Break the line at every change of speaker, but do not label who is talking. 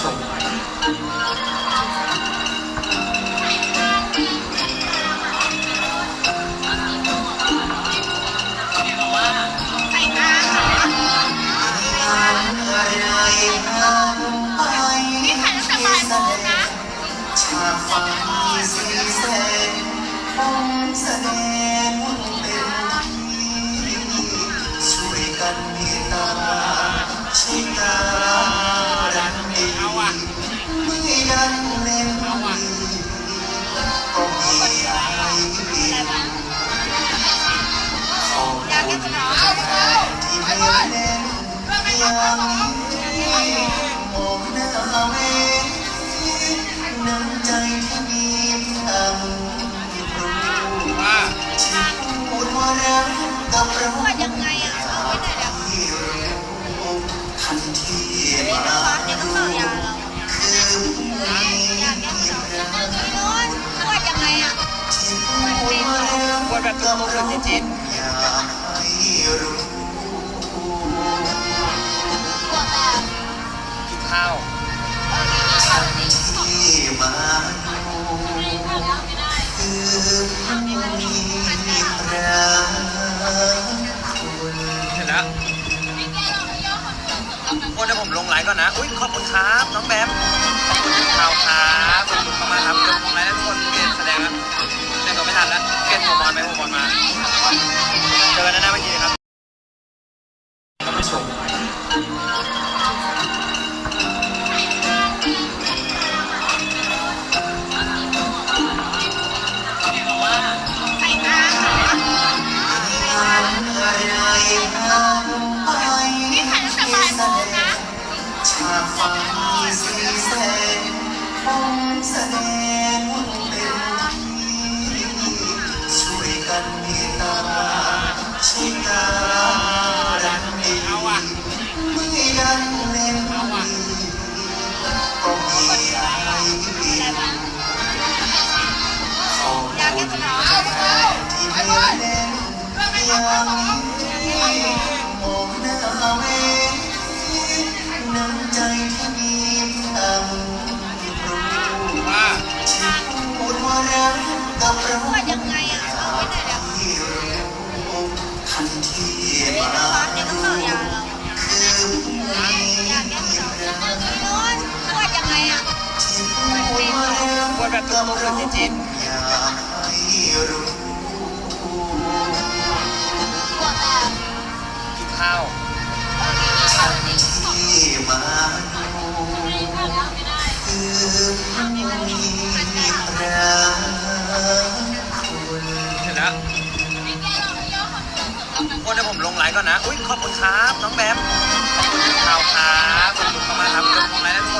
ชม
ใส่ตาเหรอนี่ถ่ายตั้งแต่บ่ายโมงนะ
ฉากฝันสีแสงผมแสดงเต็มที่ช่วยกัน ดีไม่ยันเล่นดีก็มีไอ้ดีขอ
ยาก
คุ
กิน
ณ
เหรอ
ที่ไม่เล่นอย่างนี้มองหน้าเวน้ำใจที่มีเพียงรู้ที่พูดว่ารักเรา
ว่า
รั
กกั
บเราอยากรู้
ปวดแบบ
ข้าว
เออนี่นี่เอาดิ
ที่มาคือผู้มีพระคุณ
เสร็จแล้วคนเดี๋ยวผมลงไลน์ก่อนนะ อุ้ยขอบคุณครับ น้องแบมขอบคุณข่าวครับขอบคุณมากครับลงไลน์ แสดงเต็มที่
ช่
วยกันเมตตาชิตาดันดีไม่ยันเล่นดีก็มีไอ้ดีขอบ
อยาก
คุณ
เหรอ
ที่ไม่เล่นอย่างมองหน้าเวน้ำใจที่มีเพียง กกับเรา
นวดยังไงอะเอาไว้ไหนแล้ว
ที่รู้ทันที
เดี๋ยว
มา
น้องยังต้องต่อยาเรา
คือง
นี้นู้นนวดยังไงอะ
ที่พูดว่ารักกับเราอยากให้รู้
ปวดแบบ
ข้าว
เออนี่นี่เอาดิ
ที่มาคือมี ค
นให้ผมลงไลน์ก่อนนะ อุ้ยขอบคุณครับ น้องแบมขอบคุณข่าวครับขอบคุณมากครับลงไลน์แล้วทุกคน